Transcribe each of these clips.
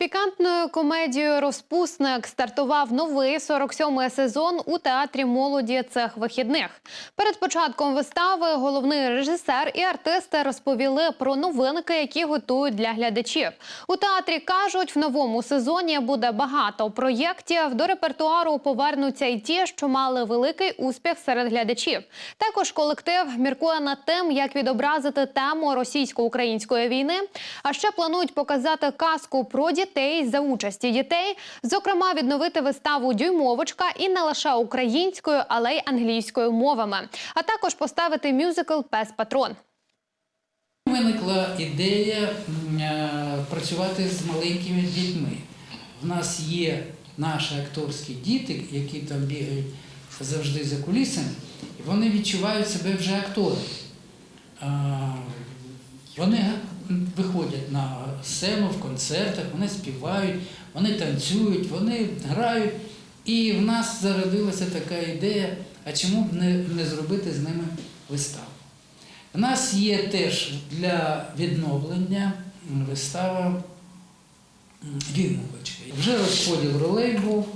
Пікантною комедією Розпусник стартував новий 47-й сезон у театрі молоді цих вихідних. Перед початком вистави головний режисер і артисти розповіли про новинки, які готують для глядачів. У театрі кажуть, в новому сезоні буде багато проєктів. До репертуару повернуться й ті, що мали великий успіх серед глядачів. Також колектив міркує над тим, як відобразити тему російсько-української війни. А ще планують показати казку про дітей за участі дітей, зокрема відновити виставу Дюймовочка і не лише українською, але й англійською мовами, а також поставити мюзикл Пес Патрон. Виникла ідея е, працювати з маленькими дітьми. У нас є наші акторські діти, які там бігають завжди за кулісами, і вони відчувають себе вже акторами. Вони виходять на сцену в концертах, вони співають, вони танцюють, вони грають. І в нас зародилася така ідея, а чому б не, не зробити з ними виставу? У нас є теж для відновлення вистава «Дюймовочка». Вже розподіл ролей був,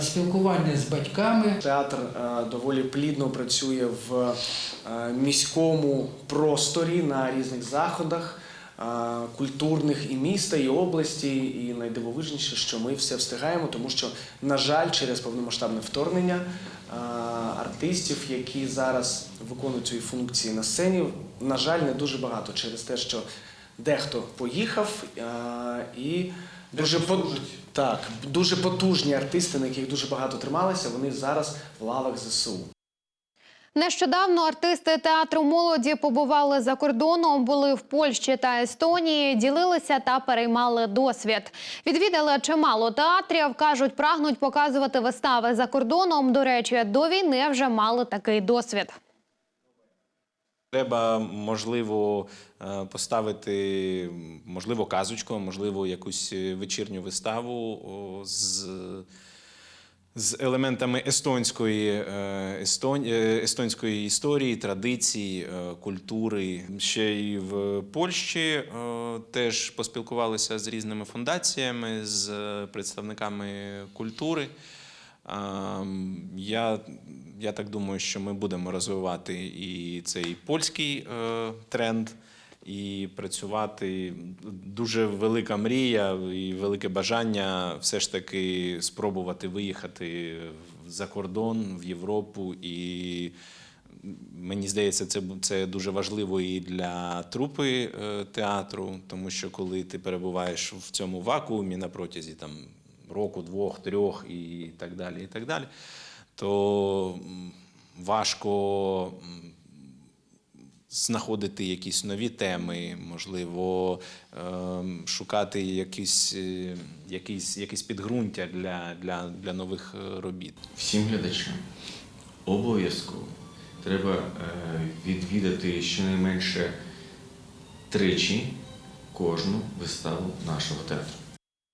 спілкування з батьками. Театр е, доволі плідно працює в е, міському просторі на різних заходах. е, Культурних і міста, і області, і найдивовижніше, що ми все встигаємо, тому що, на жаль, через повномасштабне вторгнення е, артистів, які зараз виконують свої функції на сцені, на жаль, не дуже багато через те, що дехто поїхав е, і дуже по- так, дуже потужні артисти, на яких дуже багато трималися, вони зараз в лавах ЗСУ. Нещодавно артисти театру молоді побували за кордоном, були в Польщі та Естонії, ділилися та переймали досвід. Відвідали чимало театрів. кажуть, прагнуть показувати вистави за кордоном. До речі, до війни вже мали такий досвід. Треба, можливо, е, поставити, можливо, казочку, можливо, якусь е, вечірню виставу з, з елементами естонської, е, естон, естонської історії, традицій, культури. Ще й в Польщі теж поспілкувалися з різними фундаціями, з представниками культури. Я, я так думаю, що ми будемо розвивати і цей польський е, тренд, і працювати. Дуже велика мрія і велике бажання все ж таки спробувати виїхати за кордон в Європу. І мені здається, це, це дуже важливо і для трупи е, театру, тому що коли ти перебуваєш в цьому вакуумі на протязі там року, двох, трьох і так далі, і так далі, то важко знаходити якісь нові теми, можливо, ем, шукати якісь, е, якісь, якісь підґрунтя для, для, для нових е, робіт. всім глядачам обов'язково треба е, відвідати щонайменше тричі кожну виставу нашого театру.